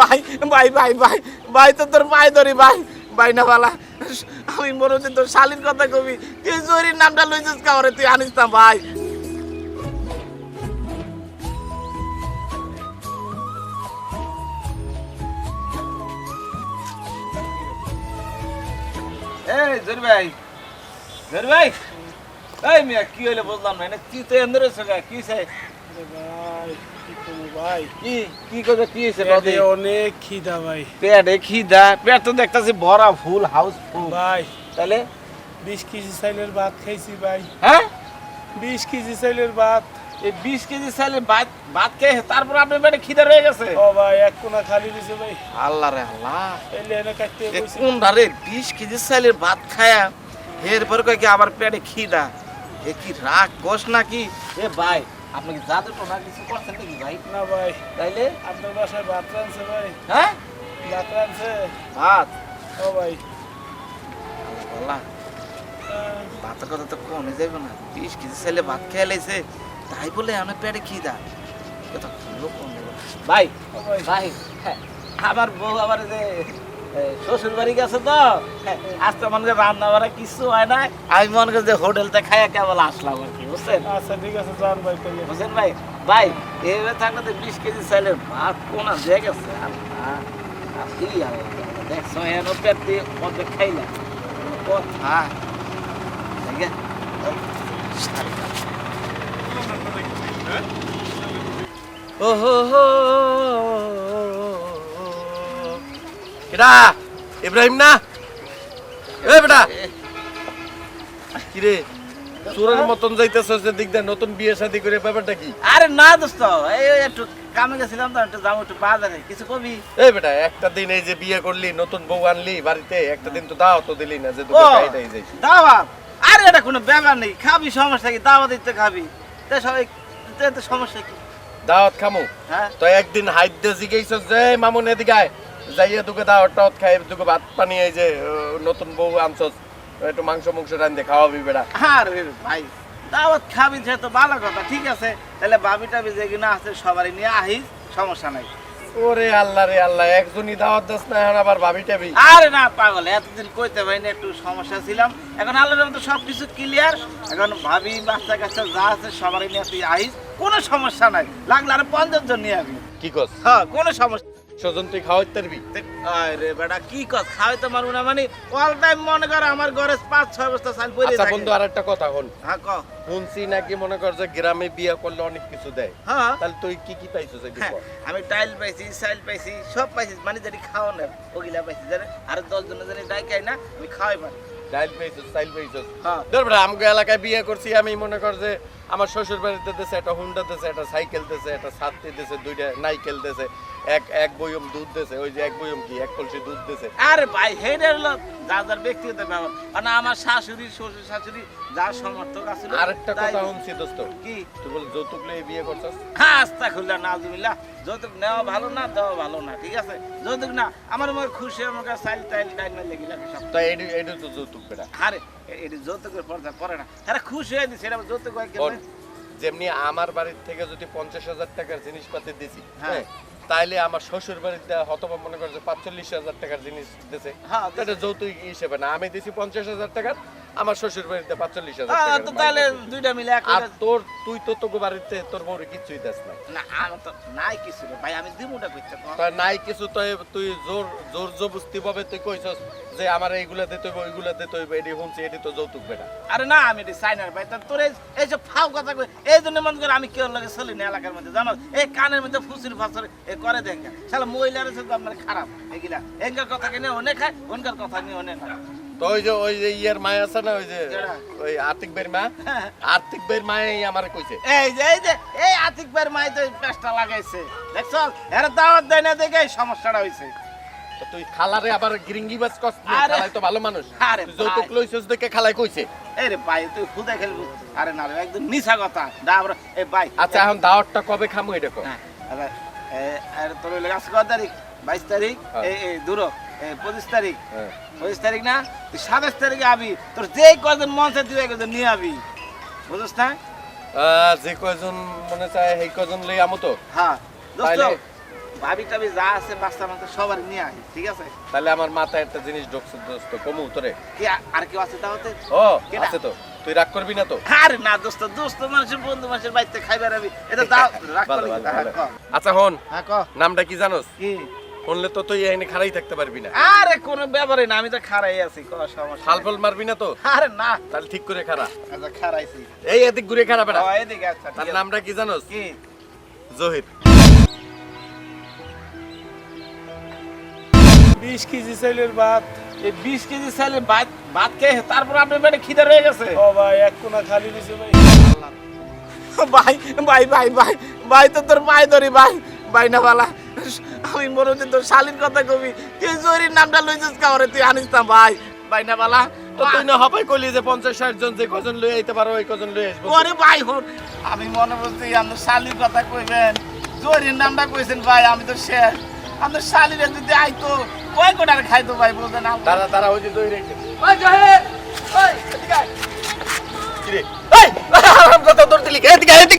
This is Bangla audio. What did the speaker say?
ভাই ভাই ভাই ভাই ভাই, তো তোর পায়ে ধরি, ভাই। ভাই না বালা, আমি মনে হচ্ছে তোর শালির কথা কবি। তুই জরির নামটা লইছিস কাউরে তুই আনিস না, ভাই। এই জরি ভাই। জরি ভাই। এই মিয়া, কি হইলে বুঝলাম না তুই তো এন্দরে সগা কি কি করব কি হয়েছে অনেক খিদা ভাই। পেটে খিদা? পেট তো দেখতাছি ভরা ফুল হাউস ফুল ভাই তাহলে? বিশ কেজি চাইলের ভাত খাইছি ভাই। হ্যাঁ? বিশ কেজি চাইলের ভাত। এই বিশ কেজি চাইলে ভাত ভাত খেয়ে তারপর আপনার পেটে খিদা রয়ে গেছে? ও ভাই এক কোনা খালি দিছে ভাই। আল্লাহ রে আল্লাহ। এলে এনে কাটতে কোন ধারে বিশ কেজি চাইলের ভাত খায়া এরপর কয় কি আমার পেটে খিদা? এ কি রাগ গোস নাকি? এ ভাই আপনি কি জাদু টোনা কিছু করছেন নাকি ভাই? না ভাই। তাইলে? আপনার বাসায় ভাত রানছে ভাই। হ্যাঁ? ভাত রানছে ভাত? ও ভাই। আল্লাহ আহ, ভাতের কথা তো কমে যাবে না। বিশ কেজি ছেলে ভাত খেয়ে লাইছে। তাই বলে আমি পেটে খিদা। কথা লোক কম ভাই ও ভাই। ভাই হ্যাঁ, আমার বউ আবার যে শ্বশুর বাড়ি গেছে তো? হ্যাঁ, আজ তো মনে করি রান্না বাড়া কিছু হয় না আমি মনে করি যে হোটেলতে খাইয়া কেবল আসলাম আর কি বুঝছেন? আচ্ছা ঠিক আছে যান ভাই বুঝছেন ভাই? ভাই এইভাবে থাকলে তো বিশ কেজি চাইলে ভাত কোনা যে গেছে? আর কি দেখছ এন পেট দিয়ে অর্ধেক খাইলাম। কথা। ঠিক আছে ও এটা ইব্রাহিম না? এ বেটা। কিরে চোরের মতন যাইতেছস যে দিক দিয়ে নতুন বিয়ে শাদি করে ব্যাপারটা কি? আরে না দোস্ত এই একটু কামে গেছিলাম তো একটু যাব একটু বাজারে কিছু কবি? এই বেটা একটা দিন এই যে বিয়ে করলি নতুন বউ আনলি বাড়িতে একটা দিন তো দাও তো দিলি না যে তোকে খাইটাই যাইস দাওয়াত? আরে এটা কোনো ব্যাপার নেই খাবি সমস্যা কি? দাওয়াত দিতে খাবি। তে সবাই তে সমস্যা কি? দাওয়াত খামু? হ্যাঁ? তো একদিন হাইট দিয়ে জিগেইছস যে মামুন এদিকে আয়। যাইয়া তোকে দাওয়াত টাওয়াত খাই তোকে ভাত পানি এই যে নতুন বউ আনছস একটু মাংস মাংস রান্ধে খাওয়াবি বেটা আরে ভাই দাওয়াত খাবি সে তো ভালো কথা ঠিক আছে। তাহলে বাবি টাবি যে কিনা আছে সবারই নিয়ে আহিস সমস্যা নাই। ওরে আল্লাহ রে আল্লাহ একজনই দাওয়াত দাস না এখন আবার ভাবি টাবি। আরে না পাগল এতদিন কইতে পারিনি একটু সমস্যা ছিলাম। এখন আল্লাহর মতো সব কিছু ক্লিয়ার এখন ভাবি বাচ্চা কাচ্চা যা আছে সবারই নিয়ে তুই আহিস কোনো সমস্যা নাই। লাগলে আর পঞ্চাশ জন নিয়ে আবি। কি কস? হ্যাঁ কোনো সমস্যা সজন তুই খাওয়াইতে পারবি আরে বেটা কি খাওয়াইতে পারব না মানে অল টাইম মনে কর আমার ঘরে পাঁচ ছয় বস্তা চাল পড়ে আচ্ছা বন্ধু আর একটা কথা হল হ্যাঁ ক। শুনছি নাকি মনে কর যে গ্রামে বিয়ে করলে অনেক কিছু দেয়। হ্যাঁ। তাহলে তুই কি কি পাইছিস হ্যাঁ, আমি টাইল পাইছি সাইল পাইছি সব পাইছি মানে যেটি খাওয়া না ওগুলা পাইছি জানে? আর দশ জনের জানি ডাইকাই না আমি খাওয়াই পারি ডাইল পাইছিস সাইল পাইছিস। হ্যাঁ। ধর আমগো এলাকায় বিয়ে করছি আমি মনে কর যে আমার শ্বশুর বাড়িতে দেশে একটা হুন্ডা দেশে একটা সাইকেল দেশে একটা ছাত্রী দেশে দুইটা নাইকেল দেশে এক এক বয়ম দুধ দেশে ওই যে এক বয়ম কি এক কলসি দুধ দেশে আরে ভাই হেডে হলো যার যার ব্যক্তিগত ব্যাপার মানে আমার শাশুড়ি শ্বশুর শাশুড়ি যার সমর্থক আছে আরেকটা কথা শুনছি দোস্ত। কি? তুই বল যৌতুক লয়ে বিয়ে করছস? হ্যাঁ আস্তা খুললা নাজুবিল্লা যৌতুক নেওয়া ভালো না দেওয়া ভালো না ঠিক আছে? যৌতুক না আমার মনে খুশি আমাকে সাইল টাইল ডাইল মাইল লেগে লাগে সব। তাই এডি এডি তো যৌতুক বেটা। আরে এটি যৌতুকের পর্দা পরে না। আরে খুশি হয়ে দিছে এটা যৌতুক হয় কেমন যেমনি আমার বাড়ির থেকে যদি পঞ্চাশ হাজার টাকার জিনিসপাতি দিছি হ্যাঁ। হ্যাঁ তাইলে আমার শ্বশুর বাড়িতে হতবা মনে করে যে পাঁচচল্লিশ হাজার টাকার জিনিস দিছে হ্যাঁ, দিছে। এটা যৌতুক হিসেবে না আমি দিছি পঞ্চাশ হাজার টাকার আমার শ্বশুর বাড়িতে পাঁচচল্লিশ হাজার তো তাহলে দুইটা মিলে এক আর তোর তুই তো তোকে বাড়িতে তোর বউরে কিছুই দেস না তো নাই কিছু রে। ভাই আমি দিমুটা করতে তা নাই কিছু তো তুই জোর জোর জবস্তি ভাবে তুই কইছস যে আমার এইগুলা দিতে হইব ওইগুলা দিতে হইব এডি শুনছি এডি তো যৌতুক বেটা। আরে না আমি এটি সাইনার ভাই। তা তোর এই যে ফাও কথা কই এই জন্য মন করে আমি কেউ লাগে চলি না এলাকার মধ্যে জানো এই কানের মধ্যে ফুসির ফাসর এ করে দেখে শালা মহিলার সাথে আপনার খারাপ। এগুলা এঙ্কার কথা কিনে অনেক খায় ওনকার কথা নিয়ে অনেক খায়। তো ওই যে ওই যে ইয়ের মায় আছে না ওই যে ওই আর্থিক বের মা? আর্থিক বের মায় আমার কইছে। এই যে এই যে এই তো পেস্টটা লাগাইছে। দেখছ? এর দাওয়াত দেয় না দেখে সমস্যাটা হইছে। তুই খালারে আবার গ্রিঙ্গি বাস কস খালাই তো ভালো মানুষ। তুই যৌতুক। লইছস দেখে খালাই কইছে। ভাই তুই খুদে খেলবি। আরে না একদম কথা। এই ভাই আচ্ছা এখন দাওয়াতটা কবে খামু এটা কো হ্যাঁ, আরে, এ, আর তোর হইল আজকে কত তারিখ? বাইশ তারিখ? হ্যাঁ। এই এই দূর পঁচিশ তারিখ। হ্যাঁ। পঁচিশ তারিখ না? তুই সাতাশ তারিখে আবি। তোর যেই কজন মন চায় তুই এই কজন নিয়ে আবি। বুঝছ না? যে কয়জন মনে চায় সেই কয়জন লই আমো তো। হ্যাঁ। দোস্ত ভাবি টাবি যা আছে বাচ্চা মাথা সবার নিয়ে আয় ঠিক আছে? তাহলে আমার মাথায় একটা জিনিস ঢুকছে দোস্ত কমু তোরে। কি আর কেউ আছে তাহলে? ও? আছে তো। তুই রাগ করবি না তো? আরে না দোস্ত দোস্ত মানুষের বন্ধু মানুষের বাড়িতে খাইবার আমি এটা দাও করলি। ভালো, হ্যাঁ। আচ্ছা হন। হ্যাঁ ক। নামটা কি জানোস? কি? শুনলে তো তুই এখানে খাড়াই থাকতে পারবি না। আরে কোনো ব্যাপারই না আমি তো খারাই আছি ক সমস্যা নেই। ফল মারবি না তো? আরে না। তাহলে ঠিক করে খাড়া। আচ্ছা খারাইছি এই এদিক ঘুরে খাড়া বেড়া ও, এদিকে আচ্ছা তার নামটা কি জানোস? কি? জহির। বিশ কেজি চাইলের ভাত। এই বিশ কেজি চাইলে ভাত ভাত খেয়ে তারপর আপনার পেটে খিদে রয়ে গেছে? ও ভাই এক কোনা খালি ভাই ভাই। ভাই ভাই ভাই ভাই তো তোর পায়ে ধরি ভাই। ভাই না বালা আমি মনে হচ্ছে তোর শালীন কথা কবি। তুই জরির নামটা লইছিস কাউরে তুই আনিস না ভাই। ভাই না বালা তো তুই না হবাই কইলি যে পঞ্চাশ ষাট জন যে কজন লই আইতে পারো ওই কজন লই আসব। ওরে ভাই হন আমি মনে বলছি আপনার শালীর কথা কইবেন। জরির নামটা কইছেন ভাই আমি তো শেষ। আপনার শালীরে যদি আইতো কয় কোটার খাইতো ভাই বলতেন তারা তারা ওই যে জহির ওই জহির ওই এদিকে আয়। কিরে এই আরাম কথা তোর দিলি এদিকে এদিকে